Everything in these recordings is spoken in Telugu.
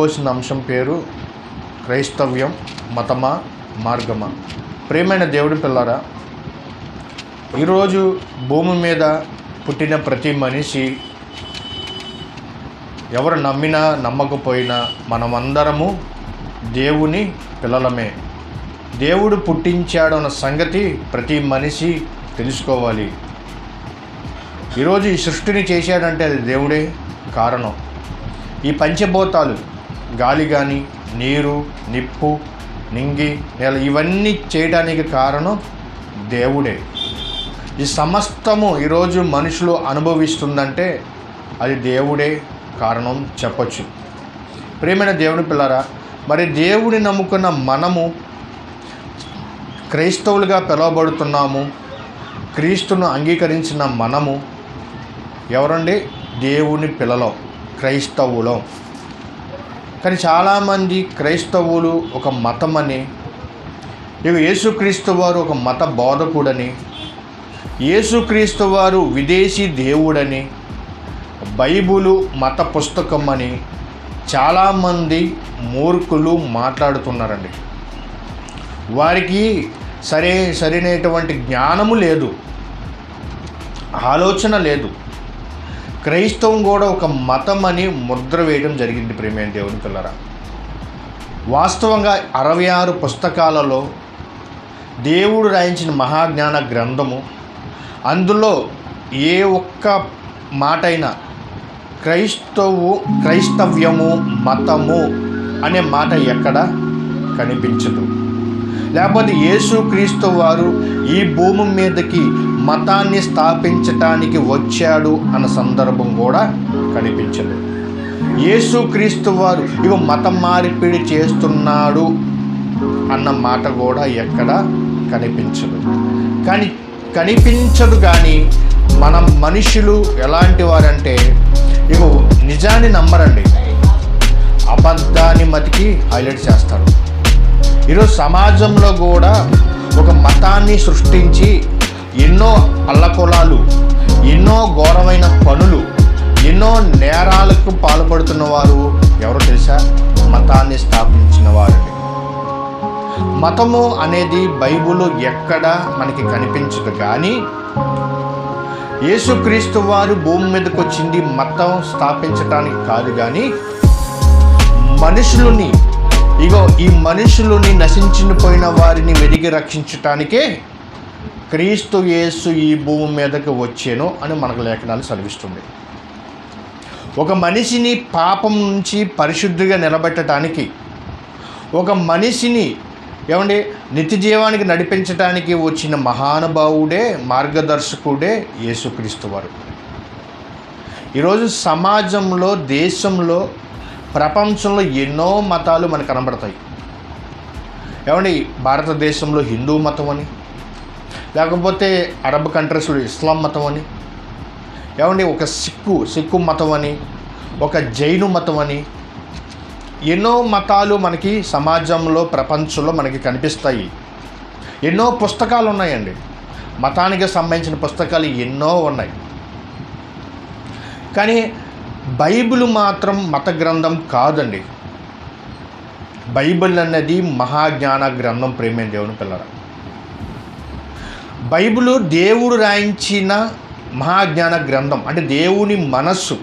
పోసిన అంశం పేరు క్రైస్తవ్యం మతమా మార్గమా? ప్రేమైన దేవుడి పిల్లరా ఈరోజు భూమి మీద పుట్టిన ప్రతి మనిషి ఎవరు నమ్మినా నమ్మకపోయినా మనమందరము దేవుని పిల్లలమే. దేవుడు పుట్టించాడు అన్న సంగతి ప్రతి మనిషి తెలుసుకోవాలి. ఈరోజు ఈ సృష్టిని చేశాడంటే అది దేవుడే కారణం. ఈ పంచభూతాలు గాలి కానీ నీరు నిప్పు నింగి నేల ఇవన్నీ చేయడానికి కారణం దేవుడే. ఈ సమస్తము ఈరోజు మనుషులు అనుభవిస్తుందంటే అది దేవుడే కారణం చెప్పచ్చు. ప్రేమైన దేవుని పిల్లరా మరి దేవుని నమ్ముకున్న మనము క్రైస్తవులుగా పిలువబడుతున్నాము క్రీస్తును అంగీకరించిన మనము ఎవరండి? దేవుని పిల్లలో క్రైస్తవులం. కానీ చాలామంది క్రైస్తవులు ఒక మతం అని ఇక యేసుక్రీస్తు వారు ఒక మత బోధకుడని. యేసుక్రీస్తు వారు విదేశీ దేవుడని. బైబులు మత పుస్తకం అని చాలామంది మూర్ఖులు మాట్లాడుతున్నారండి. వారికి సరే సరైనటువంటి జ్ఞానము లేదు. ఆలోచన లేదు. క్రైస్తవం కూడా ఒక మతం అని ముద్ర వేయడం జరిగింది ప్రేమైన దేవుని పిల్లరా? వాస్తవంగా అరవై ఆరు పుస్తకాలలో దేవుడు రాయించిన మహాజ్ఞాన గ్రంథము అందులో ఏ ఒక్క మాటైనా క్రైస్తవు క్రైస్తవ్యము మతము అనే మాట ఎక్కడ కనిపించదు. లేకపోతే యేసుక్రీస్తు వారు ఈ భూమి మీదకి మతాన్ని స్థాపించటానికి వచ్చాడు అన్న సందర్భం కూడా కనిపించదు. యేసుక్రీస్తు వారు ఇవి మత మార్పిడి చేస్తున్నాడు అన్న మాట కూడా ఎక్కడ కనిపించదు. కానీ కనిపించదు కానీ మనం మనుషులు ఎలాంటి వారంటే ఇగో నిజాన్ని నమ్మరండి. అబద్ధాన్ని మతికి హైలైట్ చేస్తారు. ఈరోజు సమాజంలో కూడా ఒక మతాన్ని సృష్టించి ఎన్నో అల్లకొలాలు ఎన్నో ఘోరమైన పనులు ఎన్నో నేరాలకు పాల్పడుతున్న వారు ఎవరో తెలుసా? మతాన్ని స్థాపించిన వారండి. మతము అనేది బైబుల్ ఎక్కడ మనకి కనిపించదు కానీ యేసుక్రీస్తు వారు భూమి మీదకి వచ్చింది మతం స్థాపించడానికి కాదు కానీ మనుషులని ఇగో ఈ మనుషులని నశించిపోయిన వారిని వెదిగి రక్షించటానికే క్రీస్తు యేసు ఈ భూమి మీదకి వచ్చాను అని మనకు లేఖనాలు సెలవిస్తుంది. ఒక మనిషిని పాపం నుంచి పరిశుద్ధిగా నిలబెట్టడానికి ఒక మనిషిని ఏమండి నిత్య జీవానికి నడిపించడానికి వచ్చిన మహానుభావుడే మార్గదర్శకుడే యేసుక్రీస్తు వారు. ఈరోజు సమాజంలో దేశంలో ప్రపంచంలో ఎన్నో మతాలు మనకు కనబడతాయి. ఏమండి భారతదేశంలో హిందూ మతం అని లేకపోతే అరబ్ కంట్రీస్లో ఇస్లాం మతం అని? ఏమండి ఒక సిక్కు సిక్కు మతం అని ఒక జైను మతం అని? ఎన్నో మతాలు మనకి సమాజంలో ప్రపంచంలో మనకి కనిపిస్తాయి. ఎన్నో పుస్తకాలు ఉన్నాయండి. మతానికి సంబంధించిన పుస్తకాలు ఎన్నో ఉన్నాయి. కానీ బైబిల్ మాత్రం మత గ్రంథం కాదండి. బైబిల్ అన్నది మహాజ్ఞాన గ్రంథం ప్రేమే దేవుని పిల్లరా. బైబిల్ దేవుడు రాయించిన మహాజ్ఞాన గ్రంథం అంటే దేవుని మనస్సు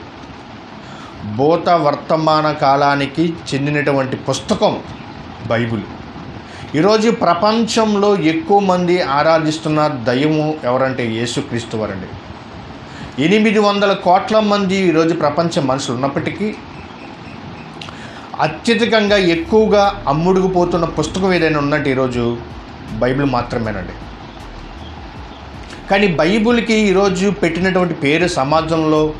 భూత వర్తమాన కాలానికి చెందినటువంటి పుస్తకం బైబిల్. ఈరోజు ప్రపంచంలో ఎక్కువ మంది ఆరాధిస్తున్న దైవము ఎవరంటే యేసుక్రీస్తు వారండి. ఎనిమిది వందల కోట్ల మంది ఈరోజు ప్రపంచ మనుషులు ఉన్నప్పటికీ అత్యధికంగా ఎక్కువగా అమ్ముడుకుపోతున్న పుస్తకం ఏదైనా ఉందంటే ఈరోజు బైబిల్ మాత్రమేనండి. కానీ బైబిల్కి ఈరోజు పెట్టినటువంటి పేరు సమాజంలో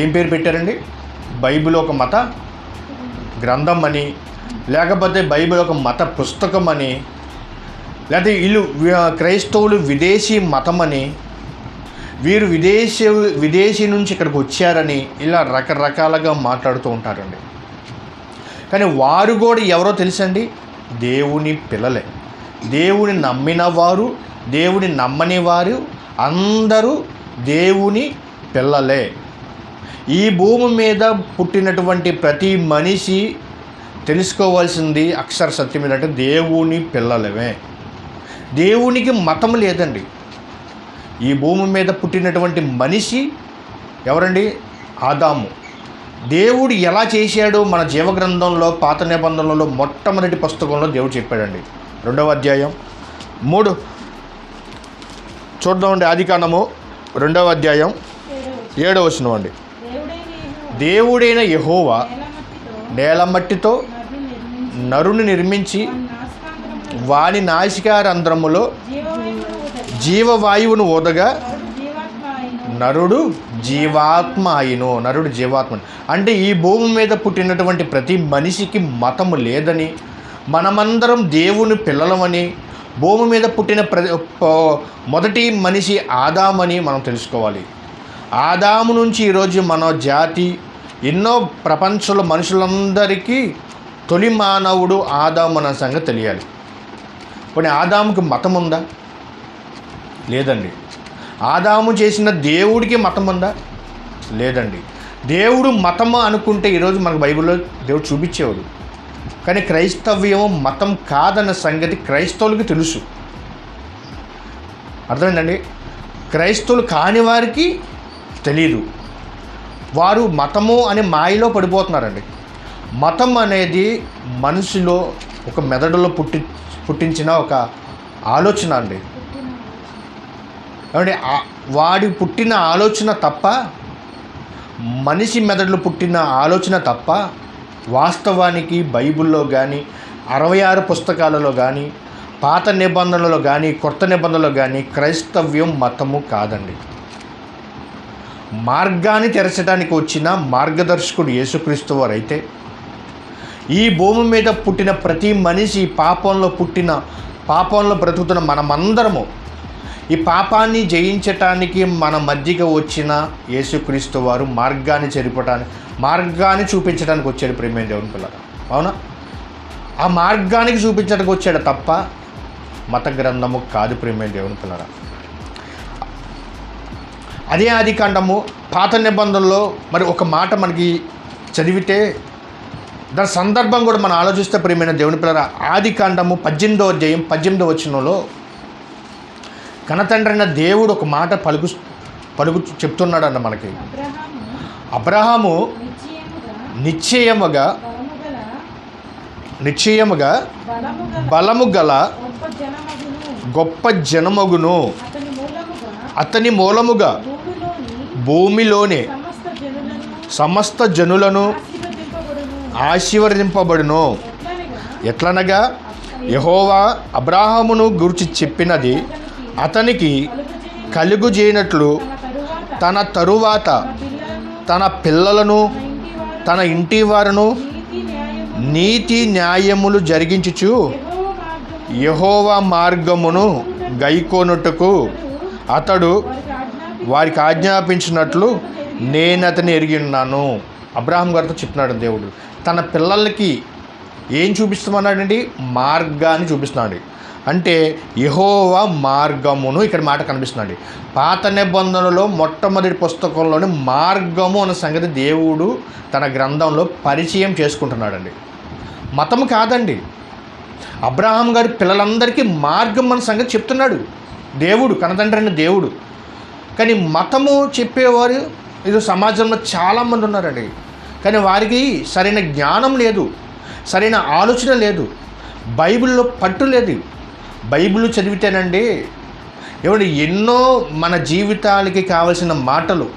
ఏం పేరు పెట్టారండి? బైబిల్ ఒక మత గ్రంథం అని లేకపోతే బైబిల్ ఒక మత పుస్తకం అని లేకపోతే వీళ్ళు క్రైస్తవులు విదేశీ మతం అని వీరు విదేశీ విదేశీ నుంచి ఇక్కడికి వచ్చారని ఇలా రకరకాలుగా మాట్లాడుతూ ఉంటారండి. కానీ వారు కూడా ఎవరో తెలుసండి? దేవుని పిల్లలే. దేవుని నమ్మిన వారు దేవుని నమ్మని వారు అందరూ దేవుని పిల్లలే. ఈ భూమి మీద పుట్టినటువంటి ప్రతి మనిషి తెలుసుకోవాల్సింది అక్షర సత్యం ఏంటంటే దేవుని పిల్లలమే. దేవునికి మతం లేదండి. ఈ భూమి మీద పుట్టినటువంటి మనిషి ఎవరండి? ఆదాము. దేవుడు ఎలా చేశాడో మన జీవగ్రంథంలో పాత నిబంధనలలో మొట్టమొదటి పుస్తకంలో దేవుడు చెప్పాడండి. రెండవ అధ్యాయం. మూడు. చూద్దామండి ఆదికాండము రెండవ అధ్యాయం ఏడవ వచనం అండి. దేవుడైన యహోవా నేలమట్టితో నరుని నిర్మించి వాని నాసికారంధ్రములో జీవవాయువును ఊదగా నరుడు జీవాత్మ జీవాత్మ అయిను నరుడు జీవాత్మ అంటే ఈ భూమి మీద పుట్టినటువంటి ప్రతి మనిషికి మతము లేదని మనమందరం దేవుని పిల్లలమని భూమి మీద పుట్టిన ప్ర మొదటి మనిషి ఆదామని మనం తెలుసుకోవాలి. ఆదాము నుంచి ఈరోజు మన జాతి ఎన్నో ప్రపంచంలో మనుషులందరికీ తొలి మానవుడు ఆదాము అన్న సంగతి తెలియాలి. కొన్ని ఆదాముకి మతం ఉందా? లేదండి. ఆదాము చేసిన దేవుడికి మతం ఉందా? లేదండి. దేవుడు మతము అనుకుంటే ఈరోజు మనకు బైబిల్లో దేవుడు చూపించేవాడు. కానీ క్రైస్తవ్యం మతం కాదన్న సంగతి క్రైస్తవులకి తెలుసు. అర్థమైందండి? క్రైస్తవులు కాని వారికి తెలియదు వారు మతము అనే మాయలో పడిపోతున్నారండి. మతం అనేది మనిషిలో ఒక మెదడులో పుట్టి పుట్టించిన ఒక ఆలోచన అండి. ఏమంటే వాడి పుట్టిన ఆలోచన తప్ప మనిషి మెదడులో పుట్టిన ఆలోచన తప్ప వాస్తవానికి బైబిల్లో కానీ అరవై ఆరు పుస్తకాలలో కానీ పాత నిబంధనలో కానీ కొత్త నిబంధనలో కానీ క్రైస్తవ్యం మతము కాదండి. మార్గాన్ని తెరచడానికి వచ్చిన మార్గదర్శకుడు యేసుక్రీస్తు వారు అయితే ఈ భూమి మీద పుట్టిన ప్రతి మనిషి పాపంలో పుట్టిన పాపంలో బ్రతుకుతున్న మనమందరము ఈ పాపాన్ని జయించటానికి మన మధ్యకి వచ్చిన యేసుక్రీస్తు వారు మార్గాన్ని చెరిపటానికి మార్గాన్ని చూపించడానికి వచ్చాడు ప్రేమైన దేవుని పిల్లల అవునా? ఆ మార్గానికి చూపించడానికి వచ్చాడు తప్ప మత గ్రంథము కాదు ప్రేమే దేవుని పిల్లల అదే ఆది కాండము పాత నిబంధనలో మరి ఒక మాట మనకి చదివితే దాని సందర్భం కూడా మనం ఆలోచిస్తే ప్రియమైన దేవుని పిల్లల ఆది కాండము పద్దెనిమిదో అధ్యాయం పద్దెనిమిదో వచనంలో కనతండ్రైన దేవుడు ఒక మాట పలుకు పలుకు చెప్తున్నాడన్న మనకి. అబ్రహాము నిశ్చయముగా నిశ్చయముగా బలము గల గొప్ప జనమగును. అతని మూలముగా భూమిలోని భూమిలోనే సమస్త జనులను ఆశీర్వదింపబడును. ఎట్లనగా యహోవా అబ్రాహామును గురించి చెప్పినది అతనికి కలుగు కలుగు చేయనట్లు తన తరువాత తన పిల్లలను తన ఇంటి వారును నీతి న్యాయములు జరిగించుచు యహోవా మార్గమును గైకోనుటకు అతడు వారికి వారికి ఆజ్ఞాపించినట్లు నేను అతని ఎరిగి ఉన్నాను. అబ్రాహం గారితో చెప్తున్నాడు దేవుడు. తన పిల్లలకి ఏం చూపిస్తామన్నాడండి? మార్గాన్ని చూపిస్తున్నాడు. అంటే యహోవా మార్గమును ఇక్కడ మాట కనిపిస్తున్నాడు పాత నిబంధనలో మొట్టమొదటి పుస్తకంలోని మార్గము అన్న సంగతి దేవుడు తన గ్రంథంలో పరిచయం చేసుకుంటున్నాడండి. మతం కాదండి. అబ్రహాం గారి పిల్లలందరికీ మార్గం అన్న సంగతి చెప్తున్నాడు దేవుడు కనతండ్రైన దేవుడు. కానీ మతము చెప్పేవారు ఇది సమాజంలో చాలామంది ఉన్నారండి. కానీ వారికి సరైన జ్ఞానం లేదు సరైన ఆలోచన లేదు బైబిల్లో పట్టు లేదు. బైబిల్ చదివితేనండి ఎవరి ఎన్నో మన జీవితాలకి కావలసిన మాటలు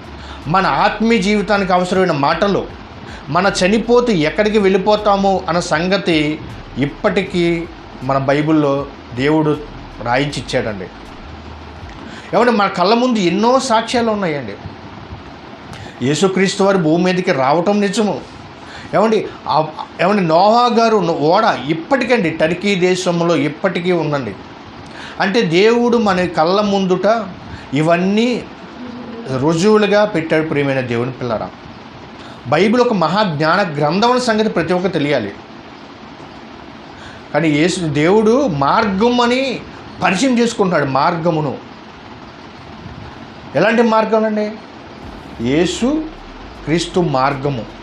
మన ఆత్మీయ జీవితానికి అవసరమైన మాటలు మన చనిపోతే ఎక్కడికి వెళ్ళిపోతాము అన్న సంగతి ఇప్పటికీ మన బైబిల్లో దేవుడు రాయించిచ్చాడండి. ఏమంటే మన కళ్ళ ముందు ఎన్నో సాక్ష్యాలు ఉన్నాయండి. యేసుక్రీస్తు వారి భూమి మీదకి రావటం నిజము. ఏమండి ఏమండి నోహా గారు ఓడ ఇప్పటికండి టర్కీ దేశంలో ఇప్పటికీ ఉందండి అంటే దేవుడు మన కళ్ళ ముందుట ఇవన్నీ రుజువులుగా పెట్టాడు ప్రియమైన దేవుని పిల్లరా. బైబిల్ ఒక మహాజ్ఞాన గ్రంథం అనే సంగతి ప్రతి ఒక్కరు తెలియాలి. కానీ యేసు దేవుడు మార్గం అని పరిచయం చేసుకుంటున్నాడు మార్గమును. ఎలాంటి మార్గం అండి? యేసు క్రీస్తు మార్గము.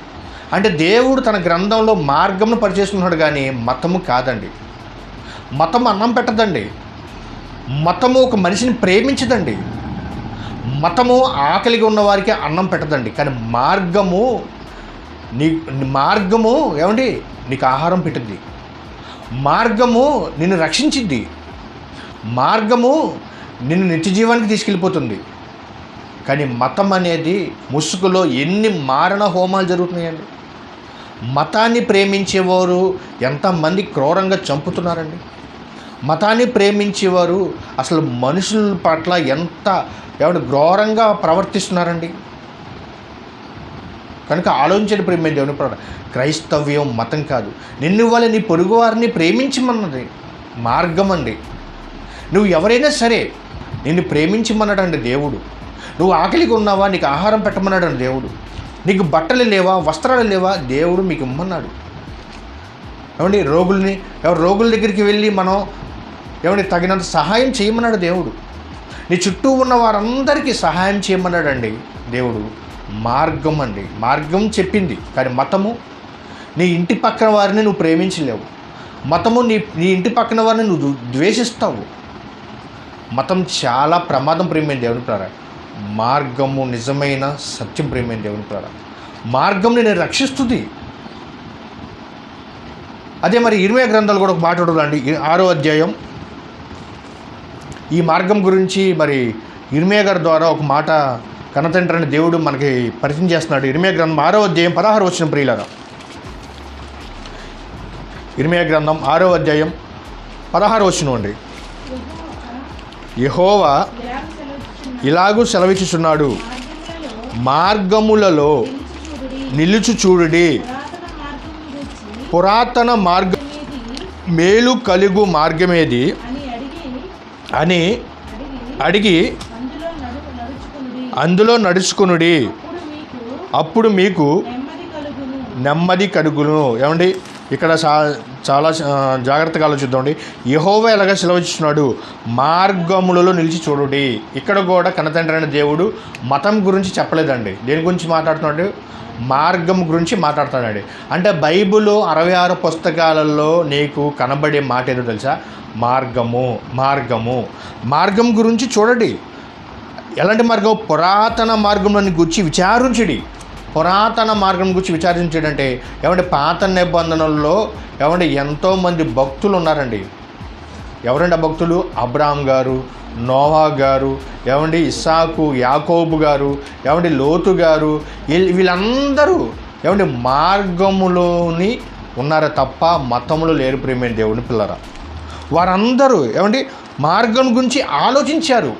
అంటే దేవుడు తన గ్రంథంలో మార్గమును పరిచేసుకున్నాడు కానీ మతము కాదండి. మతం అన్నం పెట్టదండి. మతము ఒక మనిషిని ప్రేమించదండి. మతము ఆకలిగా ఉన్నవారికి అన్నం పెట్టదండి. కానీ మార్గము నీ మార్గము ఏమండి? నీకు ఆహారం పెట్టింది. మార్గము నిన్ను రక్షించింది మార్గము నిన్ను నిత్య జీవానికి తీసుకెళ్ళిపోతుంది. కానీ మతం అనేది ముసుగులో ఎన్ని మారణ హోమాలు జరుగుతున్నాయండి. మతాన్ని ప్రేమించేవారు ఎంతమంది క్రూరంగా చంపుతున్నారండి? మతాన్ని ప్రేమించేవారు అసలు మనుషుల పట్ల ఎంత ఏమంటే ఘోరంగా ప్రవర్తిస్తున్నారండి? కనుక ఆలోచించండి ప్రేమ దేవుని ప్ర క్రైస్తవ్యం మతం కాదు. నిన్ను వాళ్ళ నీ పొరుగు వారిని ప్రేమించమన్నది మార్గం అండి నువ్వు ఎవరైనా సరే నిన్ను ప్రేమించమన్నాడండి దేవుడు. నువ్వు ఆకలిగా ఉన్నావా నీకు ఆహారం పెట్టమన్నాడు దేవుడు. నీకు బట్టలు లేవా వస్త్రాలు లేవా దేవుడు మీకు ఇమ్మన్నాడు. ఏమండి రోగుల్ని ఎవరు రోగుల దగ్గరికి వెళ్ళి మనం ఏమండి తగినంత సహాయం చేయమన్నాడు దేవుడు. నీ చుట్టూ ఉన్న వారందరికీ సహాయం చేయమన్నాడండి దేవుడు. మార్గం అండి. మార్గం చెప్పింది. కానీ మతము నీ ఇంటి పక్కన వారిని నువ్వు ప్రేమించలేవు. మతము నీ నీ ఇంటి పక్కన వారిని నువ్వు ద్వేషిస్తావు. మతం చాలా ప్రమాదం ప్రేమైన దేవుని ప్రారా మార్గము నిజమైన సత్యం ప్రేమైన దేవుని ప్రారా మార్గం నేను రక్షిస్తుంది. అదే మరి ఇరవై గ్రంథాలు కూడా ఒక మాట ఆరో అధ్యాయం. ఈ మార్గం గురించి మరి ఇర్మియా గారి ద్వారా ఒక మాట కనతండ్రని దేవుడు మనకి పరిచయం చేస్తున్నాడు. ఇర్మియా గ్రంథం ఆరో అధ్యాయం పదహారు వచ్చిన ప్రియులరా. ఇర్మియా గ్రంథం ఆరో అధ్యాయం పదహారు వచ్చిన అండి యహోవా ఇలాగూ సెలవిచ్చుచున్నాడు. మార్గములలో మార్గములలో నిలుచు చూడుడి. పురాతన మార్గం మేలు కలుగు మార్గమేది? అని అడిగి అందులో నడుచుకునుడి. అప్పుడు మీకు నెమ్మది కడుగును ఏమండి? ఇక్కడ చాలా జాగ్రత్తగా ఆలోచిద్దామండి. యహోవా ఎలాగ సెలవిస్తున్నాడు మార్గములలో నిలిచి చూడుడి. ఇక్కడ కూడా కనతండ్రి అయిన దేవుడు మతం గురించి చెప్పలేదండి. దేని గురించి మాట్లాడుతున్నాడు? మార్గం గురించి మాట్లాడుతున్నాడు. అంటే బైబిల్ అరవై ఆరు పుస్తకాలలో నీకు కనబడే మాట ఏదో తెలుసా? మార్గము మార్గము. మార్గం గురించి చూడండి. ఎలాంటి మార్గం? పురాతన మార్గంలోని గురించి విచారించడి. పురాతన మార్గం గురించి విచారించడం అంటే ఏమంటే పాత నిబంధనల్లో ఏమంటే ఎంతోమంది భక్తులు ఉన్నారండి. ఎవరండి ఆ భక్తులు? అబ్రామ్ గారు నోవా గారు ఏమండి ఇస్సాకు యాకోబు గారు ఏమండి లోతు గారు వీళ్ళందరూ ఏమండి మార్గములోని ఉన్నారా తప్ప మతములో లేరు ప్రేమైన దేవుని పిల్లరా. వారందరూ ఏమండి మార్గం గురించి ఆలోచించారు.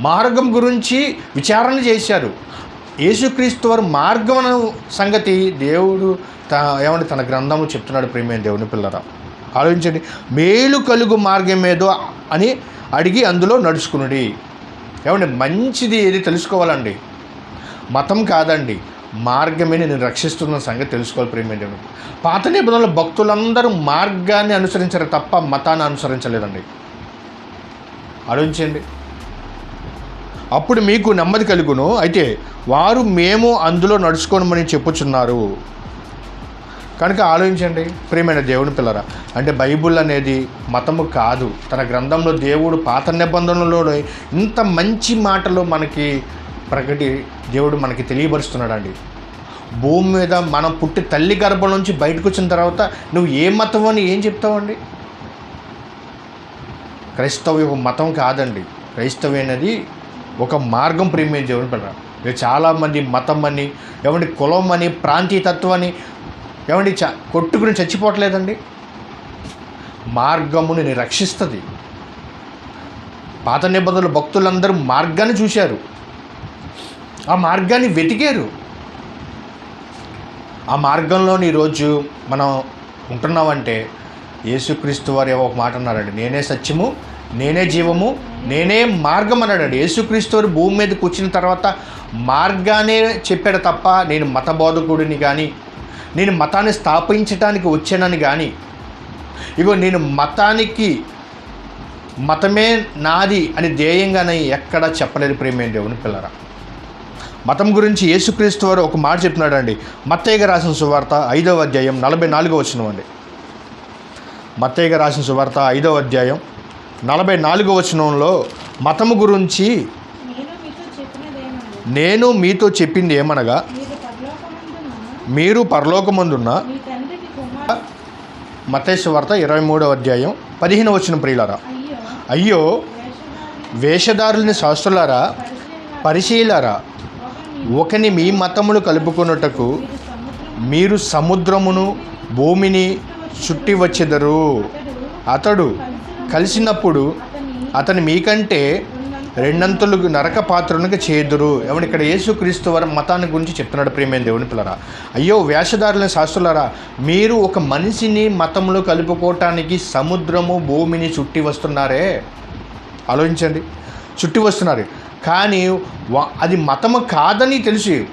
మార్గం గురించి విచారణ చేశారు. యేసుక్రీస్తు వారు మార్గం సంగతి దేవుడు త ఏమంటే తన గ్రంథంలో చెప్తున్నాడు ప్రేమైన దేవుని పిల్లరా? ఆలోచించండి. మేలు కలుగు మార్గం ఏదో అని అడిగి అందులో నడుచుకునుడి. ఏమండి మంచిది ఏది తెలుసుకోవాలండి? మతం కాదండి. మార్గమే నేను రక్షిస్తున్న సంగతి తెలుసుకోవాలి ప్రేమ దేవుని పాత నిబంధనల భక్తులందరూ మార్గాన్ని అనుసరించారు తప్ప మతాన్ని అనుసరించలేదండి. ఆలోచించండి. అప్పుడు మీకు నెమ్మది కలుగును. అయితే వారు మేము అందులో నడుచుకోనమని చెప్పుచున్నారు. కనుక ఆలోచించండి ప్రియమైన దేవుని పిల్లరా. అంటే బైబుల్ అనేది మతము కాదు. తన గ్రంథంలో దేవుడు పాత నిబంధనలో ఇంత మంచి మాటలు మనకి ప్రకటి దేవుడు మనకి తెలియపరుస్తున్నాడండి. భూమి మీద మనం పుట్టి తల్లి గర్భం నుంచి బయటకు వచ్చిన తర్వాత నువ్వు ఏ మతం అని ఏం చెప్తావండి? క్రైస్తవ్యం మతం కాదండి. క్రైస్తవ అనేది ఒక మార్గం ప్రేమించే ఎవరిని పిల్లరా ఇక చాలామంది మతం అని ఏమండి కులం అని ప్రాంతీయతత్వం అని ఏమండి చ కొట్టుకుని చచ్చిపోవట్లేదండి? మార్గము నేను రక్షిస్తుంది. పాత నిబంధనలు భక్తులందరూ మార్గాన్ని చూశారు. ఆ మార్గాన్ని వెతికారు. ఆ మార్గంలోని ఈరోజు మనం ఉంటున్నామంటే యేసుక్రీస్తు వారు ఒక మాట అన్నారండి. నేనే సత్యము నేనే జీవము నేనే మార్గం అన్నాడు యేసుక్రీస్తు భూమి మీదకి వచ్చిన తర్వాత మార్గానే చెప్పాడు తప్ప నేను మత బోధకుడిని కానీ నేను మతాన్ని స్థాపించడానికి వచ్చానని కానీ ఇగో నేను మతానికి మతమే నాది అని ధ్యేయంగానే ఎక్కడా చెప్పలేదు ప్రేమే దేవుని పిల్లరా. మతం గురించి యేసుక్రీస్తు వారు ఒక మాట చెప్తున్నాడండి. మత్తయ్యగా రాసిన సువార్త ఐదవ అధ్యాయం నలభై నాలుగో వచ్చినవండి మత్తయ్యగా రాసిన సువార్త ఐదవ అధ్యాయం నలభై నాలుగో వచనంలో మతము గురించి నేను మీతో చెప్పింది ఏమనగా మీరు పరలోకమందున మీరు పరలోకమందున్న మతేశ్వ వార్త ఇరవై మూడవ అధ్యాయం పదిహేను వచ్చిన ప్రియులారా. అయ్యో అయ్యో వేషధారులు వేషధారులని శాస్త్రులారా పరిశీలారా ఒకని మీ మతములు కలుపుకొనుటకు మీరు సముద్రం మీరు సముద్రమును భూమిని చుట్టి వచ్చెదరు. అతడు కలిసినప్పుడు అతని మీకంటే రెండంతులు నరక పాత్రునికి చేదురు. ఎవడు ఇక్కడ యేసుక్రీస్తు వారి మతాన్ని గురించి చెప్తున్నాడు ప్రేమైన దేవుని పిల్లరా. అయ్యో వేషధారుల శాస్త్రులారా మీరు ఒక మనిషిని మతంలో కలుపుకోవటానికి సముద్రము భూమిని చుట్టి వస్తున్నారే? ఆలోచించండి. చుట్టి వస్తున్నారు. కానీ అది మతము కాదని తెలిసి.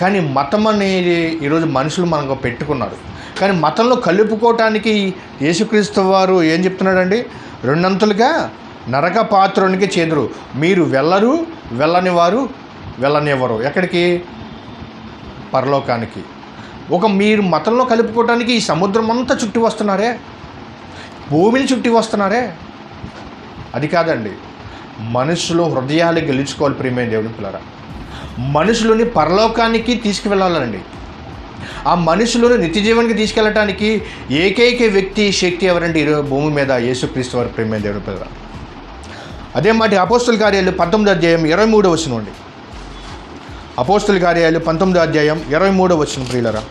కానీ మతం అనేది ఈరోజు మనుషులు మనకు పెట్టుకున్నారు. కానీ మతంలో కలుపుకోవటానికి యేసుక్రీస్తు వారు ఏం చెప్తున్నాడండి? రెండంతులుగా నరక పాత్రునికి చేదురు. మీరు వెళ్ళరు వెళ్ళని వారు వెళ్ళనివ్వరు. ఎక్కడికి? పరలోకానికి. ఒక మీరు మతంలో కలుపుకోవటానికి ఈ సముద్రం అంతా చుట్టి వస్తున్నారే? భూమిని చుట్టి వస్తున్నారే? అది కాదండి. మనుషులు హృదయాలు గెలుచుకోవాలి ప్రియమైన దేవుని పిల్లరా. మనుషులని పరలోకానికి తీసుకువెళ్ళాలండి. ఆ మనుషులను నిత్య జీవనానికి తీసుకెళ్ళటానికి ఏకైక వ్యక్తి శక్తి ఎవరంటే ఈరోజు భూమి మీద యేసుక్రీస్తు వారి ప్రేమ దేవుడు పిల్లరా. అదే మాట అపోస్తుల కార్యాలు పంతొమ్మిదో అధ్యాయం ఇరవై మూడో వచ్చిన అండి. అపోస్తుల కార్యాలు పంతొమ్మిదో అధ్యాయం ఇరవై మూడో వచ్చిన ప్రియులరా.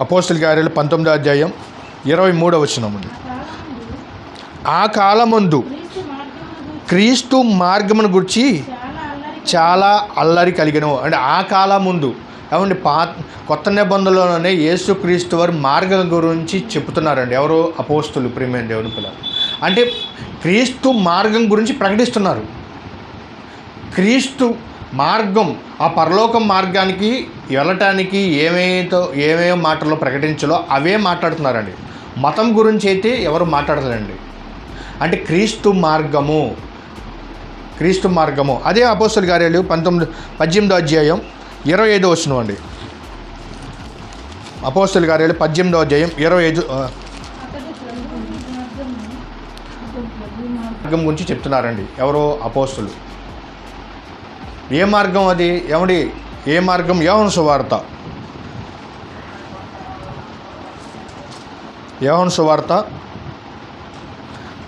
అపోస్తుల కార్యాలు పంతొమ్మిదో అధ్యాయం ఇరవై మూడో వచ్చినమండి ఆ కాలం ఆ కాలమందు క్రీస్తు మార్గమును గురించి చాలా అల్లరి కలిగను అంటే ఆ కాలం ముందు ఏమండి? పా కొత్త నిబంధనలోనే యేసుక్రీస్తు వారి మార్గం గురించి చెప్తున్నారండి ఎవరు అపోస్తులు ప్రేమైన దేవుని పిల్లలు. అంటే క్రీస్తు మార్గం గురించి ప్రకటిస్తున్నారు. క్రీస్తు మార్గం ఆ పరలోక మార్గానికి వెళ్ళటానికి ఏమేతో ఏమేమి మాటల్లో ప్రకటించాలో అవే మాట్లాడుతున్నారండి. మతం గురించి అయితే ఎవరు మాట్లాడలేండి అంటే క్రీస్తు మార్గము. క్రీస్తు మార్గము. అదే అపోస్తుల కార్యాలు పంతొమ్మిది పద్దెనిమిదో అధ్యాయం ఇరవై ఐదో వచ్చిన అండి. అపోస్తుల కార్యాలు పద్దెనిమిదో అధ్యాయం ఇరవై ఐదు మార్గం గురించి చెప్తున్నారండి. ఎవరో అపోస్తులు. ఏ మార్గం అది? ఏమండి? ఏ మార్గం? యవన సువార్త. యవన సువార్త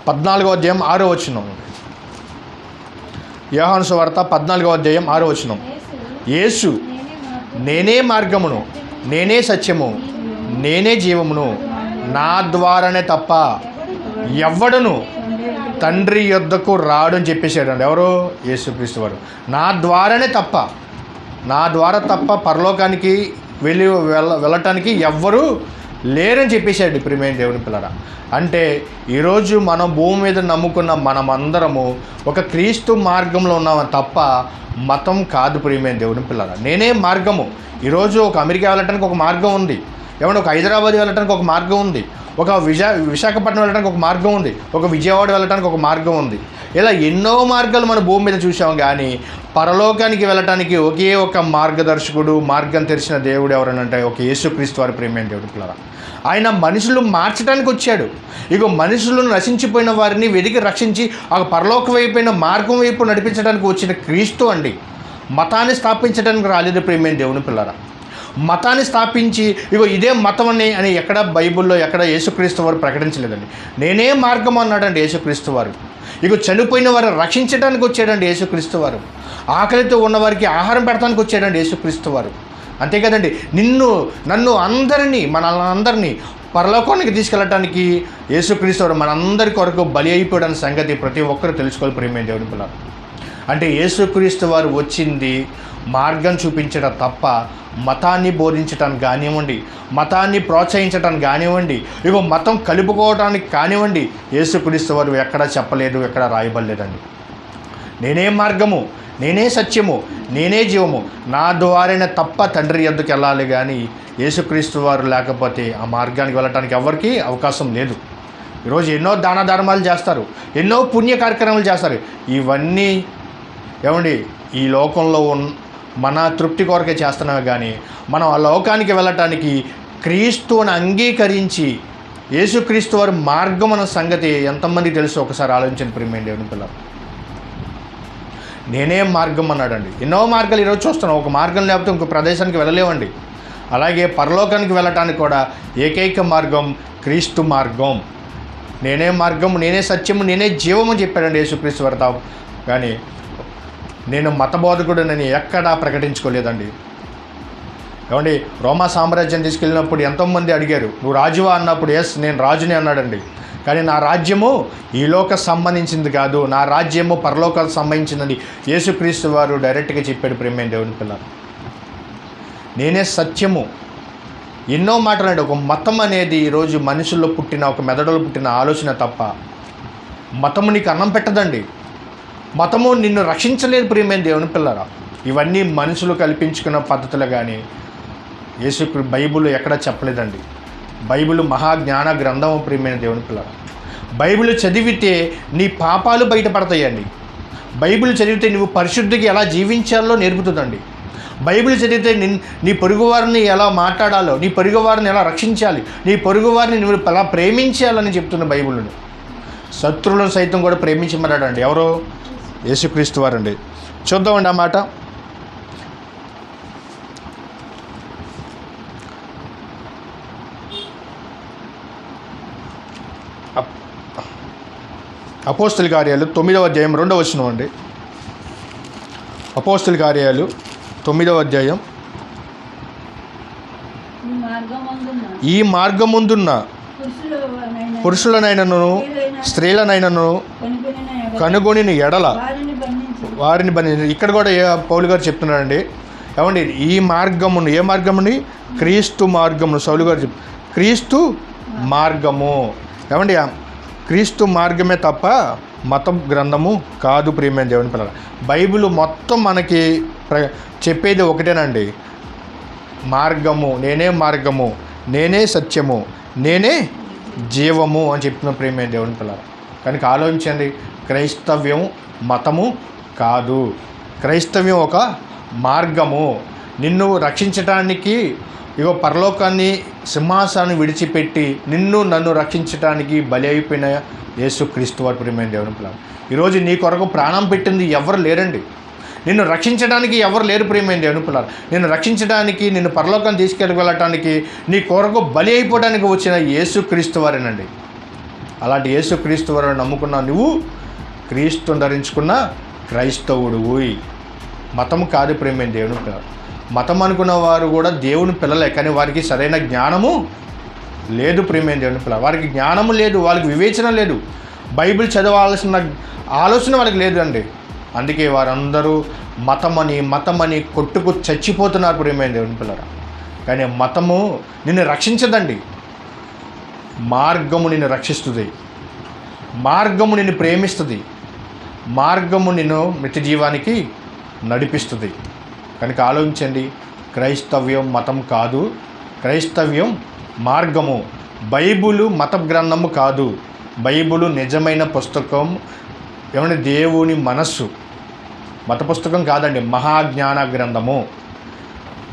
పద్నాలుగో అధ్యాయం ఆరో వచ్చినం యోహాను సువార్త పద్నాలుగవ అధ్యాయం ఆరో వచనం. యేసు నేనే మార్గమును నేనే సత్యము నేనే జీవమును నా ద్వారానే తప్ప ఎవ్వడును తండ్రి యొద్దకు రాడు అని చెప్పేశాడండి. ఎవరు? యేసుక్రీస్తు వారు. నా ద్వారానే తప్ప నా ద్వారా తప్ప పరలోకానికి వెళ్ళి వెళ్ళ వెళ్ళటానికి ఎవ్వరూ లేరని చెప్పేశాడు ప్రియమైన దేవుని పిల్లరా. అంటే ఈరోజు మనం భూమి మీద నమ్ముకున్న మనమందరము ఒక క్రీస్తు మార్గంలో ఉన్నామని తప్ప మతం కాదు ప్రియమైన దేవుని పిల్లరా. నేనే మార్గము. ఈరోజు ఒక అమెరికా వెళ్ళటానికి ఒక మార్గం ఉంది. ఏమన్నా ఒక హైదరాబాద్ వెళ్ళటానికి ఒక మార్గం ఉంది. ఒక విజా విశాఖపట్నం వెళ్ళడానికి ఒక మార్గం ఉంది. ఒక విజయవాడ వెళ్ళడానికి ఒక మార్గం ఉంది. ఇలా ఎన్నో మార్గాలు మన భూమి మీద చూసాం కానీ పరలోకానికి వెళ్ళటానికి ఒకే ఒక మార్గదర్శకుడు మార్గం తెరిచిన దేవుడు ఎవరనంటే ఒక యేసుక్రీస్తు వారి ప్రేమైన దేవుడు పిల్లరా. ఆయన మనుషులు మార్చడానికి వచ్చాడు. ఇక మనుషులను నశించిపోయిన వారిని వెతికి రక్షించి ఆ పరలోక వైపోయిన మార్గం వైపు నడిపించడానికి వచ్చిన క్రీస్తు అండి. మతాన్ని స్థాపించడానికి రాలేదు ప్రేమైన దేవుని పిల్లరా. మతాన్ని స్థాపించి ఇగో ఇదే మతం అని అని ఎక్కడ బైబిల్లో ఎక్కడ యేసుక్రీస్తు వారు ప్రకటించలేదండి. నేనే మార్గం అన్నాడండి యేసుక్రీస్తు వారు. ఇగో చనిపోయిన వారు రక్షించడానికి వచ్చాడండి యేసుక్రీస్తు వారు. ఆకలితో ఉన్నవారికి ఆహారం పెడతానికి వచ్చాడండి యేసుక్రీస్తు వారు. అంతే కదండి నిన్ను నన్ను అందరినీ మన అందరినీ పరలోకానికి తీసుకెళ్ళటానికి యేసుక్రీస్తు వారు మనందరి కొరకు బలి అయిపోవడానికి సంగతి ప్రతి ఒక్కరు తెలుసుకోవాలి ప్రేమే దేవుని పిల్లలు. అంటే యేసుక్రీస్తు వారు వచ్చింది మార్గం చూపించడం తప్ప మతాన్ని బోధించటం కానివ్వండి మతాన్ని ప్రోత్సహించటం కానివ్వండి ఇగో మతం కలుపుకోవడానికి కానివ్వండి యేసుక్రీస్తు వారు ఎక్కడా చెప్పలేదు ఎక్కడా రాయబడలేదండి. నేనే మార్గము నేనే సత్యము నేనే జీవము నా ద్వారానే తప్ప తండ్రి ఎద్దుకు వెళ్ళాలి కానీ యేసుక్రీస్తు వారు లేకపోతే ఆ మార్గానికి వెళ్ళటానికి ఎవరికీ అవకాశం లేదు. ఈరోజు ఎన్నో దాన ధర్మాలు చేస్తారు ఎన్నో పుణ్య కార్యక్రమాలు చేస్తారు. ఇవన్నీ ఏమండి ఈ లోకంలో ఉన్ మన తృప్తి కొరకే చేస్తున్నామే కానీ మనం ఆ లోకానికి వెళ్ళటానికి క్రీస్తువును అంగీకరించి యేసుక్రీస్తు వారి మార్గం అన్న సంగతి ఎంతమంది తెలుసు? ఒకసారి ఆలోచించండి ప్రియమైన దేవుని పిల్లలు. నేనే మార్గం అన్నాడండి. ఎన్నో మార్గాలు ఈరోజు చూస్తున్నాం. ఒక మార్గం లేకపోతే ఇంకో ప్రదేశానికి వెళ్ళలేవండి అలాగే పరలోకానికి వెళ్ళటానికి కూడా ఏకైక మార్గం క్రీస్తు మార్గం. నేనే మార్గం నేనే సత్యము నేనే జీవము చెప్పాడండి యేసుక్రీస్తు వారి కానీ నేను మతబోధకుడు ఎక్కడా ప్రకటించుకోలేదండి. ఏమండి రోమా సామ్రాజ్యం తీసుకెళ్ళినప్పుడు ఎంతోమంది అడిగారు నువ్వు రాజువా? అన్నప్పుడు ఎస్ నేను రాజుని అన్నాడండి. కానీ నా రాజ్యము ఈ లోక సంబంధించింది కాదు నా రాజ్యము పరలోకాలకు సంబంధించిందని యేసుక్రీస్తు వారు డైరెక్ట్గా చెప్పాడు ప్రేమైన దేవుని పిల్లలు. నేనే సత్యము. ఎన్నో మాటలండి ఒక మతం అనేది ఈరోజు మనుషుల్లో పుట్టిన ఒక మెదడులో పుట్టిన ఆలోచన తప్ప మతము నీకు అన్నం పెట్టదండి. మతము నిన్ను రక్షించలేదు ప్రియమైన దేవుని పిల్లరా. ఇవన్నీ మనుషులు కల్పించుకున్న పద్ధతులు కానీ యేసు బైబుల్ ఎక్కడ చెప్పలేదండి. బైబిల్ మహాజ్ఞాన గ్రంథం ప్రియమైన దేవుని పిల్లరా. బైబిల్ చదివితే నీ పాపాలు బయటపడతాయండి. బైబిల్ చదివితే నువ్వు పరిశుద్ధికి ఎలా జీవించాలో నేర్పుతుందండి. బైబిల్ చదివితే నిన్ నీ పొరుగువారిని ఎలా మాట్లాడాలో నీ పొరుగువారిని ఎలా రక్షించాలి నీ పొరుగువారిని నువ్వు ఎలా ప్రేమించాలని చెప్తున్న బైబిల్ని. శత్రువులను సైతం కూడా ప్రేమించమన్నాడండి. ఎవరో? యేసుక్రీస్తు వారండి. చూద్దామండి ఆ మాట. అప్- అపోస్తుల కార్యాలు తొమ్మిదవ అధ్యాయం రెండవ వచనం అండి. అపోస్తుల కార్యాలు తొమ్మిదవ అధ్యాయం. ఈ మార్గమందున్న పురుషులనైనను స్త్రీలనైనను కనుగొనిన ఎడల వారిని బంధించి ఇక్కడ కూడా ఏ పౌలు గారు చెప్తున్నారండి ఏమండి ఈ మార్గమును ఏ మార్గముని? క్రీస్తు మార్గమును. సౌలు గారు చెప్ క్రీస్తు మార్గము. ఏమండి క్రీస్తు మార్గమే తప్ప మత గ్రంథము కాదు ప్రియమైన దేవుని పిల్లల. బైబిల్ మొత్తం మనకి ప్ర చెప్పేది ఒకటేనండి. మార్గము. నేనే మార్గము. నేనే సత్యము. నేనే జీవము అని చెప్తున్న ప్రియమైన దేవుని పిల్లలు. కనుక ఆలోచించండి. క్రైస్తవ్యం మతము కాదు. క్రైస్తవ్యం ఒక మార్గము. నిన్ను రక్షించటానికి ఇగో పరలోకాన్ని సింహాసాన్ని విడిచిపెట్టి నిన్ను నన్ను రక్షించటానికి బలి అయిపోయిన యేసు క్రీస్తు వారి ప్రియమైన దేవుని పిల్లలు ఈరోజు నీ కొరకు ప్రాణం పెట్టింది ఎవరు లేరండి? నిన్ను రక్షించడానికి ఎవరు లేరు ప్రియమైన దేవుని పిల్లలు నిన్ను రక్షించడానికి నిన్ను పరలోకం తీసుకెళ్ళగలటానికి నీ కొరకు బలి అయిపోవడానికి వచ్చిన యేసు క్రీస్తు వారేనండి. అలాంటి యేసు క్రీస్తు వారిని నమ్ముకున్న నువ్వు క్రీస్తుని ధరించుకున్న క్రైస్తవుడు మతం కాదు ప్రేమే దేవుని పిల్లలు. మతం అనుకున్న వారు కూడా దేవుని పిల్లలే కానీ వారికి సరైన జ్ఞానము లేదు ప్రేమైన దేవుని పిల్ల వారికి జ్ఞానము లేదు వాళ్ళకి వివేచన లేదు. బైబిల్ చదవాల్సిన ఆలోచన వాళ్ళకి లేదు అండి. అందుకే వారందరూ మతమని మతమని కొట్టుకు చచ్చిపోతున్నారు ప్రేమైన దేవుని పిల్లరా కానీ మతము నిన్ను రక్షించదండి. మార్గము నిన్ను రక్షిస్తుంది. మార్గము నిన్ను ప్రేమిస్తుంది. మార్గము నిన్ను మృతి జీవానికి నడిపిస్తుంది. కనుక ఆలోచించండి. క్రైస్తవ్యం మతం కాదు. క్రైస్తవ్యం మార్గము. బైబులు మత గ్రంథము కాదు. బైబులు నిజమైన పుస్తకం. ఏమంటే దేవుని మనస్సు. మత పుస్తకం కాదండి. మహాజ్ఞాన గ్రంథము.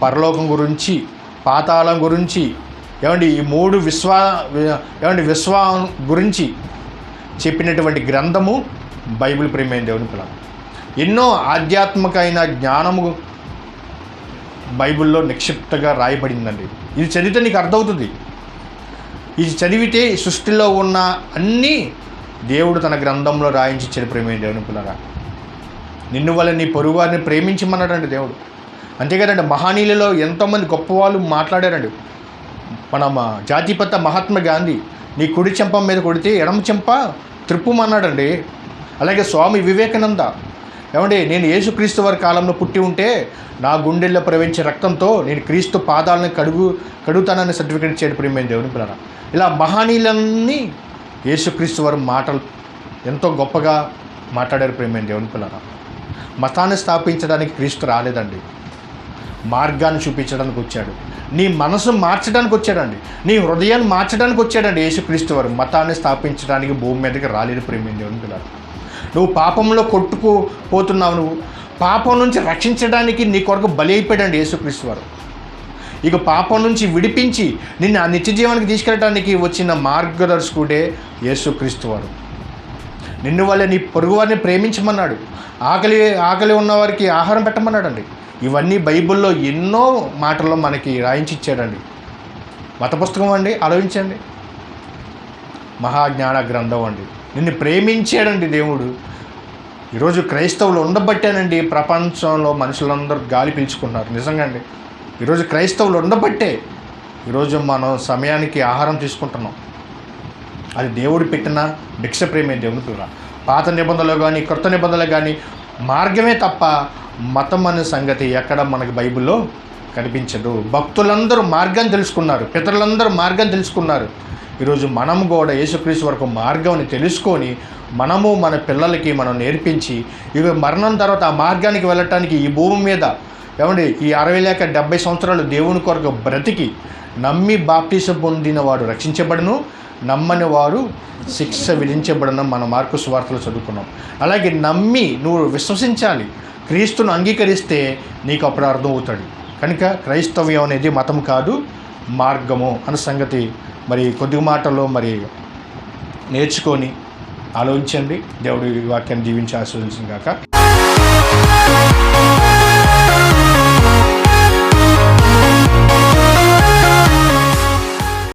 పరలోకం గురించి పాతాళం గురించి ఏమండి ఈ మూడు విశ్వా ఏమండి విశ్వ గురించి చెప్పినటువంటి గ్రంథము బైబిల్ ప్రేమైన దేవుని పిల్ల ఎన్నో ఆధ్యాత్మికమైన జ్ఞానము బైబిల్లో నిక్షిప్తగా రాయబడిందండి. ఇది చదివితే నీకు అర్థమవుతుంది. ఇది చదివితే సృష్టిలో ఉన్న అన్నీ దేవుడు తన గ్రంథంలో రాయించి ఇచ్చాడు ప్రేమైన దేవుని పిల్లరా? నిన్ను వల్ల నీ పొరుగువారిని ప్రేమించమన్నాడండి దేవుడు. అంతే కదండి మహానీయులలో ఎంతోమంది గొప్పవాళ్ళు మాట్లాడారండి. మన జాతిపత మహాత్మా గాంధీ నీ కుడి చెంప మీద కొడితే ఎడమ చెంప త్రిప్పుమన్నాడండి. అలాగే స్వామి వివేకానంద. ఏమండి నేను యేసుక్రీస్తు వారి కాలంలో పుట్టి ఉంటే నా గుండెల్లో ప్రవహించే రక్తంతో నేను క్రీస్తు పాదాలను కడుగు కడుగుతానని సర్టిఫికేట్ చేయడం ప్రేమైన దేవుని పిల్లరా ఇలా మహానీయులన్నీ యేసుక్రీస్తు వారి మాటలు ఎంతో గొప్పగా మాట్లాడారు ప్రేమైన దేవుని పిల్లరా మతాన్ని స్థాపించడానికి క్రీస్తు రాలేదండి. మార్గాన్ని చూపించడానికి వచ్చాడు. నీ మనసు మార్చడానికి వచ్చాడండి. నీ హృదయాన్ని మార్చడానికి వచ్చాడండి యేసుక్రీస్తు వారు. మతాన్ని స్థాపించడానికి భూమి మీదకి రాలేదు ప్రేమి దేవుని పిల్లలు. నువ్వు పాపంలో కొట్టుకుపోతున్నావు నువ్వు. పాపం నుంచి రక్షించడానికి నీ కొరకు బలి అయిపోయాడండి యేసుక్రీస్తు వారు. ఇక పాపం నుంచి విడిపించి నిన్ను ఆ నిత్య జీవానికి తీసుకెళ్ళడానికి వచ్చిన మార్గదర్శకుడే యేసుక్రీస్తు వారు. నిన్ను వల్ల నీ పొరుగువారిని ప్రేమించమన్నాడు. ఆకలి ఆకలి ఉన్నవారికి ఆహారం పెట్టమన్నాడండి. ఇవన్నీ బైబిల్లో ఎన్నో మాటల్లో మనకి రాయించి ఇచ్చాడండి మత పుస్తకం అండి ఆలోచించండి. మహాజ్ఞాన గ్రంథం అండి. నిన్ను ప్రేమించాడండి దేవుడు. ఈరోజు క్రైస్తవులు ఉండబట్టానండి ప్రపంచంలో మనుషులందరూ గాలి పీల్చుకున్నారు నిజంగా అండి. ఈరోజు క్రైస్తవులు ఉండబట్టే ఈరోజు మనం సమయానికి ఆహారం తీసుకుంటున్నాం. అది దేవుడు పెట్టిన భిక్ష ప్రేమే దేవుని పిల్ల. పాత నిబంధనలు కానీ కృత నిబంధనలు కానీ మార్గమే తప్ప మతం అనే సంగతి ఎక్కడ మనకి బైబిల్లో కనిపించదు. భక్తులందరూ మార్గం తెలుసుకున్నారు. పితరులందరూ మార్గం తెలుసుకున్నారు. ఈరోజు మనం కూడా యేసుక్రీస్తు వరకు మార్గం తెలుసుకొని మనము మన పిల్లలకి మనం నేర్పించి ఇవి మరణం తర్వాత ఆ మార్గానికి వెళ్ళటానికి ఈ భూమి మీద ఏమండి ఈ అరవై లేక డెబ్బై సంవత్సరాలు దేవుని కొరకు బ్రతికి నమ్మి బాప్తీసం పొందిన వాడు రక్షించబడను. నమ్మని వారు శిక్ష విధించబడను. మన మార్కు స్వార్థలు చదువుకున్నాం. అలాగే నమ్మి నువ్వు విశ్వసించాలి. క్రీస్తును అంగీకరిస్తే నీకు అప్పుడు అర్థం అవుతాడు కనుక క్రైస్తవ్యం అనేది మతం కాదు మార్గము అన్న సంగతి మరి కొద్ది మాటల్లో మరి నేర్చుకొని ఆలోచించండి. దేవుడి వాక్యాన్ని దీవించి ఆస్వాదించిన కాక